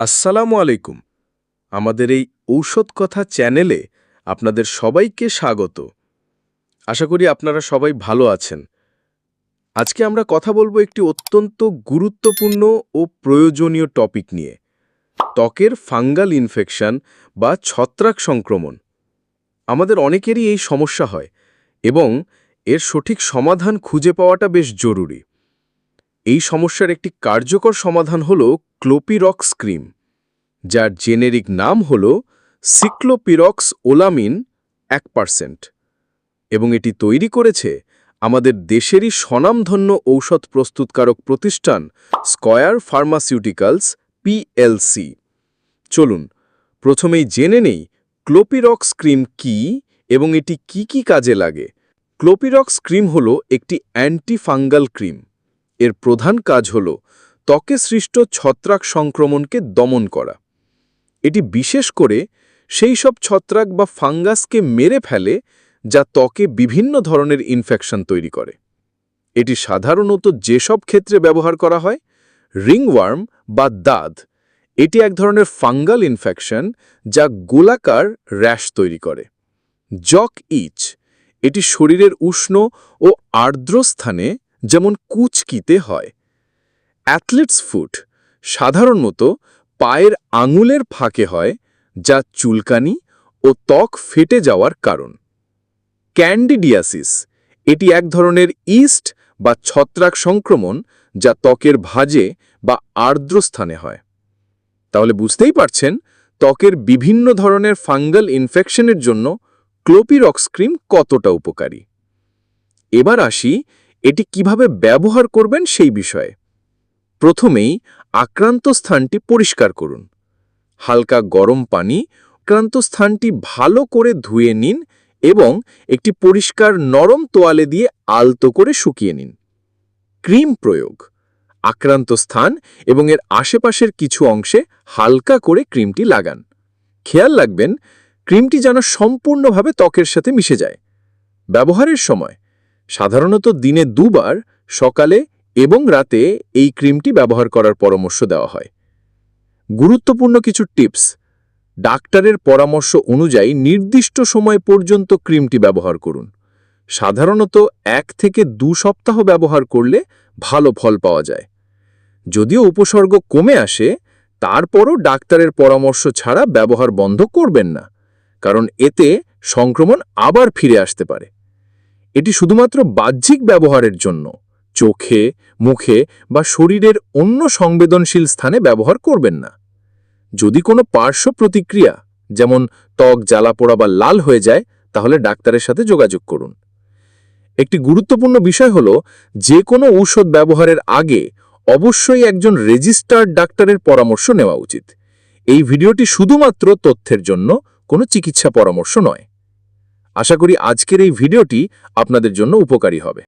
আসসালামু আলাইকুম। আমাদের এই ঔষধ কথা চ্যানেলে আপনাদের সবাইকে স্বাগত। আশা করি আপনারা সবাই ভালো আছেন। আজকে আমরা কথা বলব একটি অত্যন্ত গুরুত্বপূর্ণ ও প্রয়োজনীয় টপিক নিয়ে। ত্বকের ফাঙ্গাল ইনফেকশন বা ছত্রাক সংক্রমণ। আমাদের অনেকেরই এই সমস্যা হয় এবং এর সঠিক সমাধান খুঁজে পাওয়াটা বেশ জরুরি। এই সমস্যার একটি কার্যকর সমাধান হল ক্লোপিরক্স ক্রিম, যার জেনেরিক নাম হল সিক্লোপিরক্স ওলামিন এক পার্সেন্ট এবং এটি তৈরি করেছে আমাদের দেশেরই স্বনামধন্য ঔষধ প্রস্তুতকারক প্রতিষ্ঠান স্কয়ার ফার্মাসিউটিক্যালস পিএলসি চলুন, প্রথমেই জেনে নেই ক্লোপিরক্স ক্রিম কি এবং এটি কি কি কাজে লাগে। ক্লোপিরক্স ক্রিম হল একটি অ্যান্টিফাঙ্গাল ক্রিম। এর প্রধান কাজ হল ত্বকে সৃষ্ট ছত্রাক সংক্রমণকে দমন করা। এটি বিশেষ করে সেই সব ছত্রাক বা ফাঙ্গাসকে মেরে ফেলে যা ত্বকে বিভিন্ন ধরনের ইনফেকশন তৈরি করে। এটি সাধারণত যেসব ক্ষেত্রে ব্যবহার করা হয় রিংওয়ার্ম বা দাঁত, এটি এক ধরনের ফাঙ্গাল ইনফেকশন যা গোলাকার র্যাশ তৈরি করে। জক ইচ এটি শরীরের উষ্ণ ও আর্দ্র স্থানে যেমন কুচকিতে হয়। অ্যাথলেটস ফুট সাধারণত পায়ের আঙুলের ফাঁকে হয়, যা চুলকানি ও ত্বক ফেটে যাওয়ার কারণ। ক্যান্ডিডিয়াসিস এটি এক ধরনের ইস্ট বা ছত্রাক সংক্রমণ যা ত্বকের ভাজে বা আর্দ্র স্থানে হয়। তাহলে বুঝতেই পারছেন, ত্বকের বিভিন্ন ধরনের ফাঙ্গাল ইনফেকশনের জন্য ক্লোপিরক্স ক্রিম কতটা উপকারী। এবার আসি এটি কীভাবে ব্যবহার করবেন সেই বিষয়ে। প্রথমেই আক্রান্ত স্থানটি পরিষ্কার করুন। হালকা গরম পানি আক্রান্ত স্থানটি ভালো করে ধুয়ে নিন এবং একটি পরিষ্কার নরম তোয়ালে দিয়ে আলতো করে শুকিয়ে নিন। ক্রিম প্রয়োগ। আক্রান্ত স্থান এবং এর আশেপাশের কিছু অংশে হালকা করে ক্রিমটি লাগান। খেয়াল রাখবেন, ক্রিমটি যেন সম্পূর্ণভাবে ত্বকের সাথে মিশে যায়। ব্যবহারের সময় সাধারণত দিনে দুবার সকালে এবং রাতে এই ক্রিমটি ব্যবহার করার পরামর্শ দেওয়া হয়। গুরুত্বপূর্ণ কিছু টিপস। ডাক্তারের পরামর্শ অনুযায়ী নির্দিষ্ট সময় পর্যন্ত ক্রিমটি ব্যবহার করুন। সাধারণত এক থেকে দু সপ্তাহ ব্যবহার করলে ভালো ফল পাওয়া যায়। যদিও উপসর্গ কমে আসে, তারপরও ডাক্তারের পরামর্শ ছাড়া ব্যবহার বন্ধ করবেন না, কারণ এতে সংক্রমণ আবার ফিরে আসতে পারে। এটি শুধুমাত্র বাহ্যিক ব্যবহারের জন্য। চোখে, মুখে বা শরীরের অন্য সংবেদনশীল স্থানে ব্যবহার করবেন না। যদি কোনো পার্শ্ব প্রতিক্রিয়া, যেমন ত্বক জ্বালা পোড়া বা লাল হয়ে যায়, তাহলে ডাক্তারের সাথে যোগাযোগ করুন। একটি গুরুত্বপূর্ণ বিষয় হল, যে কোনো ঔষধ ব্যবহারের আগে অবশ্যই একজন রেজিস্টার্ড ডাক্তারের পরামর্শ নেওয়া উচিত। এই ভিডিওটি শুধুমাত্র তথ্যের জন্য, কোনো চিকিৎসা পরামর্শ নয়। আশা করি আজকের এই ভিডিওটি আপনাদের জন্য উপকারী হবে।